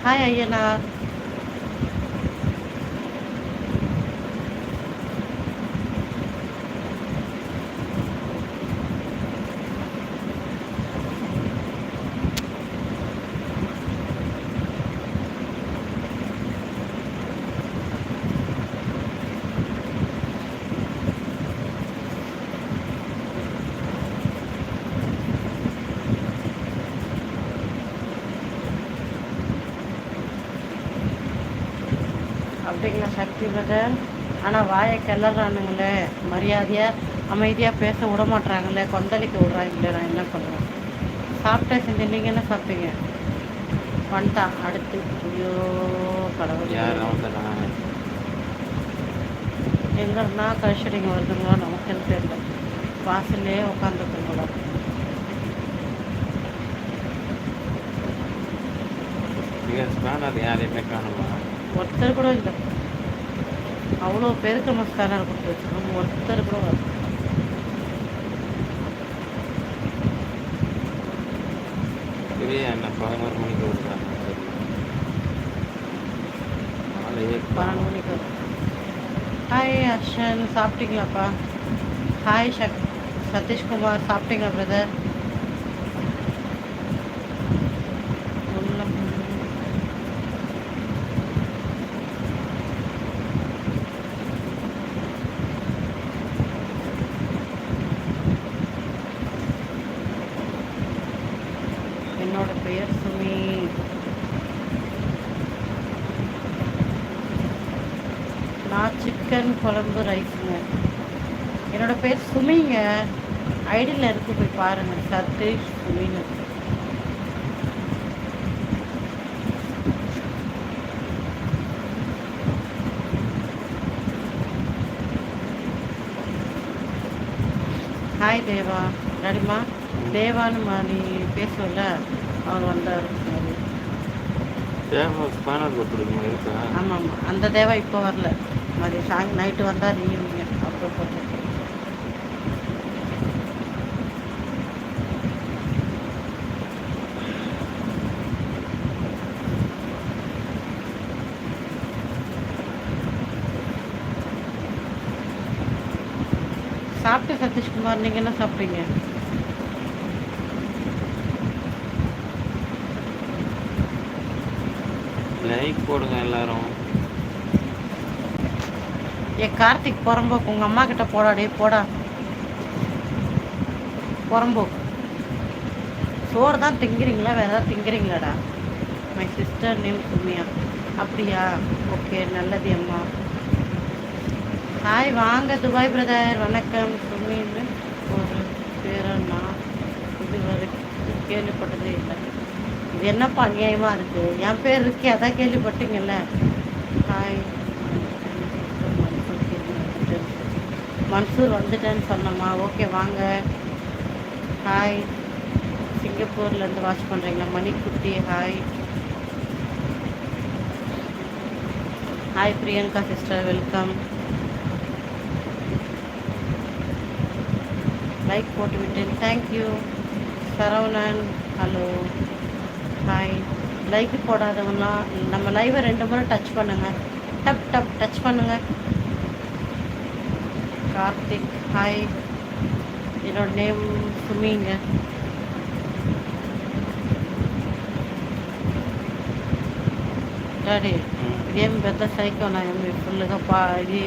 Hi Ayyanar அப்படிங்களா சக்தி brother ஆனால் வாயை கிளறானுங்களே மரியாதையாக அமைதியாக பேச விட மாட்றாங்களே கொந்தளிக்க விட்றாங்களே நான் என்ன பண்ணுறேன் சாப்பிட்டா செஞ்சு நீங்கள் என்ன சாப்பிட்டீங்க? வந்துட்டான். அடுத்து ஐயோ கடவுள். எங்கன்னா கழிச்சடிங்க வருதுங்களோ? நமக்கு தெரியல வாசல்லே ஸ்பேனர் யாரையுமே காணுமா? ஒருத்தர் கூட இல்லை. அவ்வளோ பேருக்கு நம்ம ஸ்கேனர் கொடுத்து வச்சிருக்கோம் ஒருத்தர் கூட என்ன பதினோரு மணிக்கு பன்னெண்டு வரும் ஹாய் அர்ஷன் சாப்பிட்டீங்களாப்பா? ஹாய் சக் சதீஷ்குமார். சாப்பிட்டீங்களா பிரதர் என்னோட பெயர் சுமி நான் சிக்கன் குழம்பு ரைஸுங்க என்னோட பேர் சுமிங்க. ஐடியில் இருக்கு போய் பாருங்கள் சதீஷ் சுமின்னு ஹாய் தேவா. ரெடிமா தேவான்னு மா நீ பேசுவல அவர் வந்தார் தேவை ஸ்பேனர் கொடுத்துருக்குமா இருக்கா? ஆமாம் ஆமாம் அந்த தேவா இப்போ வரல. மதியம் சாங் நைட்டு வந்தார் ஈவினிங் அப்புறம் போட்டு. சாப்பிட்டு சதீஷ்குமார் நீங்கள் என்ன சாப்பிட்டீங்க? லைக் போடுங்க எல்லாரும். ஏ கார்த்திக் புறம்போக்கு. உங்கள் அம்மா கிட்ட போடா டே போடா. புறம்போக்கு. சோறு தான் திங்கிறீங்களா? வேற ஏதாவது திங்கிறீங்களாடா? My sister name Sumiya. அப்படியா? ஓகே நல்லது அம்மா. ஹாய் வாங்க துபாய் பிரதர் வணக்கம். சுமின்னு ஒரு பேரை இது வரைக்கும் கேள்விப்பட்டதே இல்லை. இது என்னப்பா அநியாயமாக இருக்குது என் பேர் இருக்கே அதான் கேள்விப்பட்டீங்கல்ல? ஹாய். மன்சூர் வந்துட்டேன்னு சொன்னம்மா. ஓகே வாங்க. ஹாய். சிங்கப்பூர்லேருந்து வாட்ச் பண்ணுறீங்களா Manikutti hi. Hi Priyanka sister welcome. Like போட்டுவிட்டேன் thank you Saravanan hello. Hi like போடாதவங்களாம் நம்ம லைவை ரெண்டு முறை டச் பண்ணுங்க டப் டப் டச் பண்ணுங்க கார்த்திக் ஹாய் என்னோட நேம் சுமிங்க డాడీ ఇదేం పెద్ద సైకో నా ఏమి ఫుల్గా పా ఇది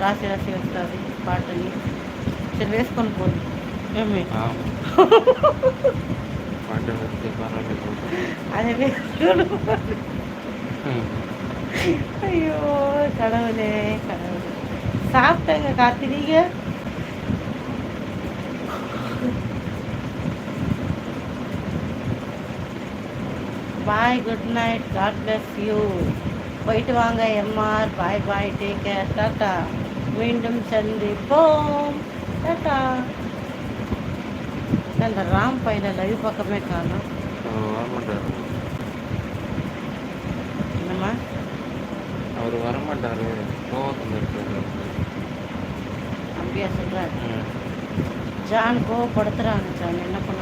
రాసి రాసి వస్తుంది పాటని సరే వేసుకొని పోదు ఏమి ஐயோ கடவுளே கடவுளே. சாப்பிட்டங்க காத்திரீங்க bye good night god bless you போயிட்டு வாங்க MR. Bye bye take care tata மீண்டும் சந்திப்போம். டாட்டா இந்த ராம் பையில லைவ் பக்கமே காணும் என்னம்மா? அவர் வரமாட்டார். கோவத்தில் இருக்காரு. அப்படியா சொல்ற ம். ஜான் கோவப்படுத்துறாங்க ஜான். என்ன பண்ண